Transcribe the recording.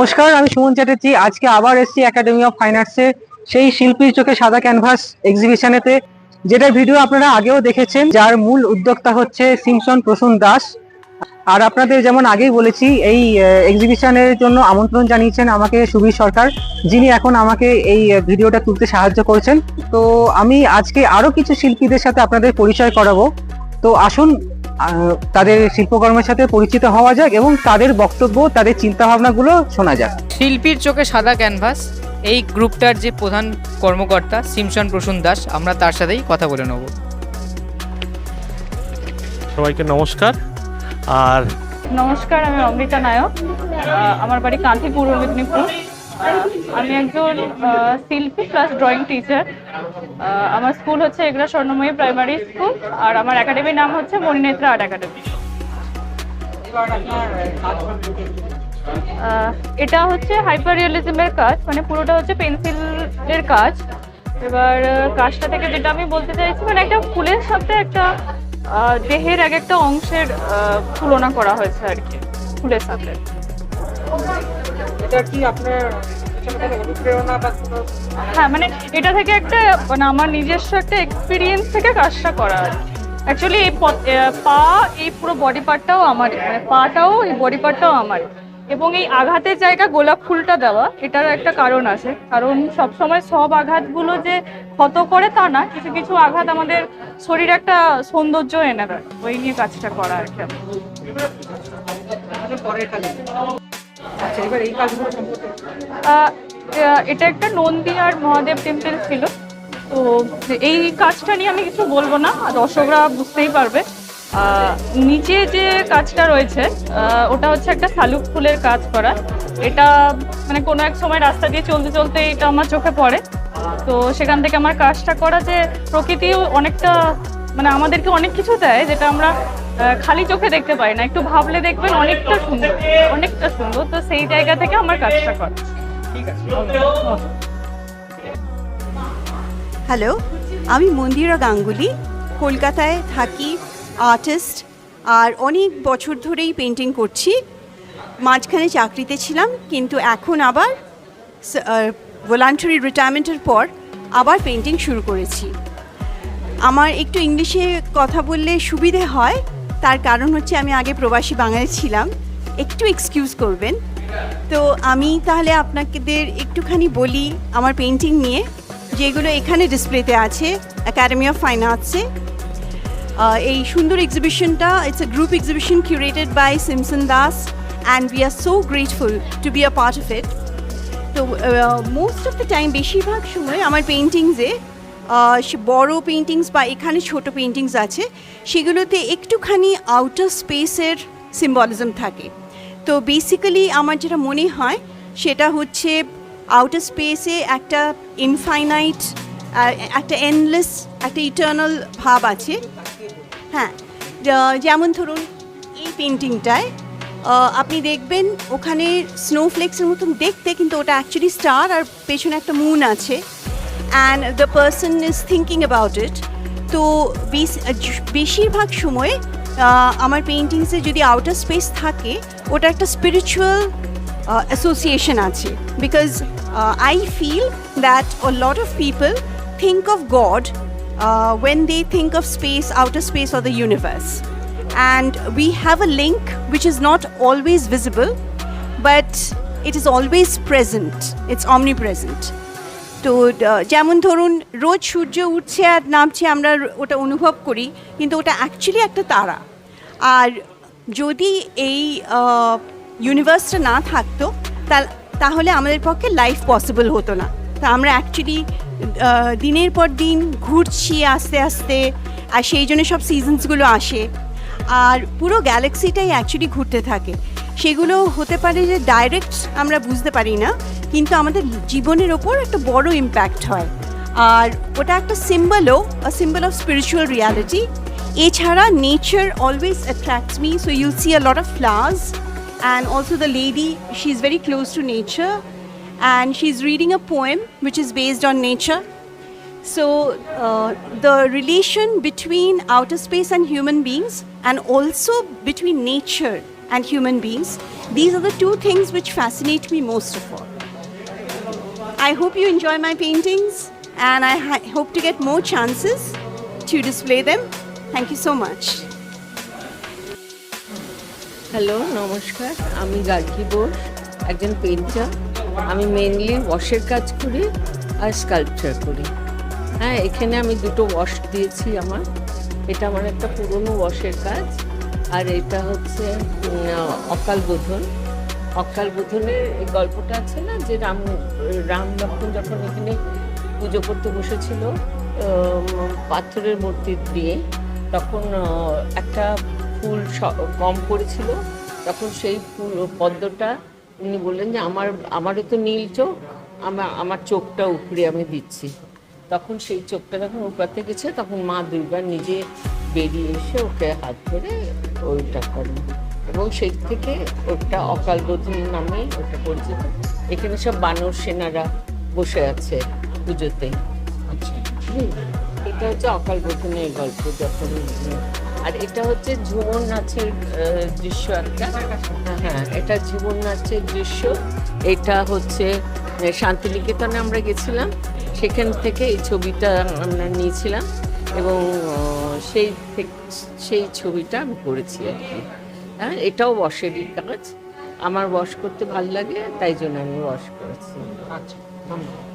নমস্কার, আমি সুমন চ্যাটার্জি। আজকে আবার এসেছি একাডেমি অফ ফাইন আর্টসে সেই শিল্পীর চোখে সাদা ক্যানভাস এক্সিবিশনেতে যেটা ভিডিও আপনারা আগেও দেখেছেন, যার মূল উদ্যোক্তা হচ্ছে সিমসন প্রসূন দাস। আর আপনাদের যেমন আগেই বলেছি, এই এক্সিবিশনের জন্য আমন্ত্রণ জানিয়েছেন আমাকে সুবীর সরকার, যিনি এখন আমাকে এই ভিডিওটা তুলতে সাহায্য করছেন। তো আমি আজকে আরও কিছু শিল্পীদের সাথে আপনাদের পরিচয় করাবো। তো আসুন তাদের শিল্পকর্মের সাথে পরিচিত হওয়া যাক এবং তাদের বক্তব্য তাদের চিন্তা ভাবনাগুলো শোনা যাক। শিল্পীর চোখে সাদা ক্যানভাস এই গ্রুপটার যে প্রধান কর্মকর্তা সিমসন প্রসূন দাস আমরা তার সাথেই কথা বলে নেব। সবাইকে নমস্কার। আর নমস্কার আমি অমৃতা নায়ক। আমার বাড়ি কাঁথি পূর্ব মেদিনীপুর। আমি একজন শিল্পী প্লাস ড্রয়িং টিচার আমার স্কুল হচ্ছে এগরা স্বর্ণময়ী প্রাইমারি স্কুল আর আমার একাডেমির নাম হচ্ছে মণিনেত্রা আর্ট একাডেমি এটা হচ্ছে হাইপার রিয়েলিজমের কাজ মানে পুরোটা হচ্ছে পেন্সিলের কাজ। এবার কাজটা থেকে যেটা আমি বলতে চাইছি মানে একটা ফুলের সাথে একটা দেহের এক একটা অংশের তুলনা করা হয়েছে আর কি, ফুলের সাথে। এটা কি আপনার হ্যাঁ মানে এটা থেকে একটা মানে আমার নিজস্ব একটা এক্সপিরিয়েন্স থেকে কাজটা করা আর অ্যাকচুয়ালি এই পথ- পা এই পুরো বডি পার্টটাও আমার মানে পাটাও এই বডি পার্টটাও আমার। এবং এই আঘাতের জায়গা গোলাপ ফুলটা দেওয়া এটার একটা কারণ আছে। কারণ সবসময় সব আঘাতগুলো যে ক্ষত করে তা না কিছু কিছু আঘাত আমাদের শরীরে একটা সৌন্দর্য এনে দেয়। ওই নিয়ে কাজটা করা আর কি। আচ্ছা এটা একটা নন্দী আর মহাদেব টেম্পল ছিল। তো এই কাজটা নিয়ে আমি কিছু বলব না, দর্শকরা বুঝতেই পারবে। নিচে যে কাজটা রয়েছে ওটা হচ্ছে একটা শালুক ফুলের কাজ করা। এটা মানে কোনো এক সময় রাস্তা দিয়ে চলতে চলতে এটা আমার চোখে পড়ে। তো সেখান থেকে আমার কাজটা করা যে প্রকৃতিও অনেকটা মানে আমাদেরকে অনেক কিছু দেয়, যেটা আমরা খালি চোখে দেখতে পাই না। একটু ভাবলে দেখবেন অনেকটা সুন্দর অনেকটা সুন্দর। তো সেই জায়গা থেকে আমার কাজটা করা। হ্যালো আমি মন্দিরা গাঙ্গুলি। কলকাতায় থাকি আর্টিস্ট আর অনেক বছর ধরেই পেন্টিং করছি। মাঝখানে চাকরিতে ছিলাম কিন্তু এখন আবার ভলান্টারি রিটায়ারমেন্টের পর আবার পেন্টিং শুরু করেছি। আমার একটু ইংলিশে কথা বললে সুবিধে হয় তার কারণ হচ্ছে আমি আগে প্রবাসী বাঙালি ছিলাম। একটু এক্সকিউজ করবেন। তো আমি তাহলে আপনাদের একটুখানি বলি আমার পেন্টিং নিয়ে, যেগুলো এখানে ডিসপ্লেতে আছে একাডেমি অফ ফাইন আর্টসে এই সুন্দর এক্সিবিশনটা it's a group exhibition curated by Simson Das and we are so grateful to be a part of it তো মোস্ট অফ দ্য টাইম বেশিরভাগ সময় আমার পেন্টিংসে বড় পেন্টিংস বা এখানে ছোট পেন্টিংস আছে, সেগুলোতে একটুখানি আউটার স্পেসের সিম্বলিজম থাকে। তো বেসিক্যালি আমার যেটা মনে হয়, সেটা হচ্ছে আউটার স্পেসে একটা ইনফাইনাইট একটা এনলেস একটা ইটার্নাল ভাব আছে। হ্যাঁ যেমন ধরুন এই পেন্টিংটায় আপনি দেখবেন ওখানে স্নোফ্লেক্সের মতন দেখতে, কিন্তু ওটা অ্যাকচুয়ালি স্টার আর পেছনে একটা মুন আছে। And the person is thinking about it তো বেশ- বেশিরভাগ সময় আহ, আমার পেন্টিংসে যদি আউটার স্পেস থাকে ওটা একটা স্পিরিচুয়াল অ্যাসোসিয়েশন আছে because I feel that a lot of people think of God uh, when they think of space, outer space, or the universe. And we have a link which is not always visible, but it is always present, it's omnipresent. তো যেমন ধরুন, রোজ সূর্য উঠছে আর নামছে, আমরা ওটা অনুভব করি, কিন্তু ওটা অ্যাকচুয়ালি একটা তারা। আর যদি এই ইউনিভার্সটা না থাকতো তাহলে আমাদের পক্ষে লাইফ পসিবল হতো না। তা আমরা অ্যাকচুয়ালি দিনের পর দিন ঘুরছি আস্তে আস্তে, আর সেই জন্য সব সিজনসগুলো আসে। আর পুরো গ্যালাক্সিটাই অ্যাকচুয়ালি ঘুরতে থাকে। সেগুলো হতে পারে যে ডাইরেক্ট আমরা বুঝতে পারি না, কিন্তু আমাদের জীবনের ওপর একটা বড় ইম্প্যাক্ট হয়। আর ওটা একটা সিম্বলও সিম্বল অফ স্পিরিচুয়াল রিয়ালিটি এছাড়া nature always attracts me so you see a lot of flowers and also the lady she is very close to nature and she is reading a poem which is based on nature so the relation between outer space and human beings and also between nature and human beings These are the two things which fascinate me most of all. I hope you enjoy my paintings and I ha- hope to get more chances to display them. Thank you so much. Hello নমস্কার আমি গার্গী বোস একজন painter আমি mainly ওয়াশের কাজ করি আর sculpture করি হ্যাঁ এখানে আমি দুটো ওয়াশ দিয়েছি আমার এটা আমার একটা পুরনো ওয়াশের কাজ আর এটা হচ্ছে অকাল বোধন। অকাল বোধনের এই গল্পটা আছে না, যে রাম রাম লক্ষ্মণ যখন এখানে পুজো করতে বসেছিল পাথরের মূর্তি দিয়ে, তখন একটা ফুল কম পড়েছিল। তখন সেই ফুল, পদ্মটা উনি বললেন যে, আমার, আমারও তো নীল চোখ আমার আমার চোখটা উপরে আমি দিচ্ছি। তখন সেই চোখটা যখন উপাতে গেছে, তখন মা দুর্গা নিজে বেরিয়ে এসে ওকে হাত ধরে ওইটা করেন এবং সেই থেকে ওটা অকাল বোধন নামে ওটা পরিচিত। এখানে সব বানর সেনারা বসে আছে পুজোতে। হুম, এটা হচ্ছে অকাল বোধনের গল্প যখন আর এটা হচ্ছে ঝুমর নাচের দৃশ্য একটা। হ্যাঁ এটা ঝুমর নাচের দৃশ্য। এটা হচ্ছে শান্তিনিকেতনে আমরা গেছিলাম। সেখান থেকে এই ছবিটা আমরা নিয়েছিলাম। এবং সেই সেই ছবিটা আমি করেছি আর কি। হ্যাঁ এটাও বসেরই কাজ। আমার বস করতে ভালো লাগে, তাই জন্য আমি বস করেছি। আচ্ছা ধন্যবাদ।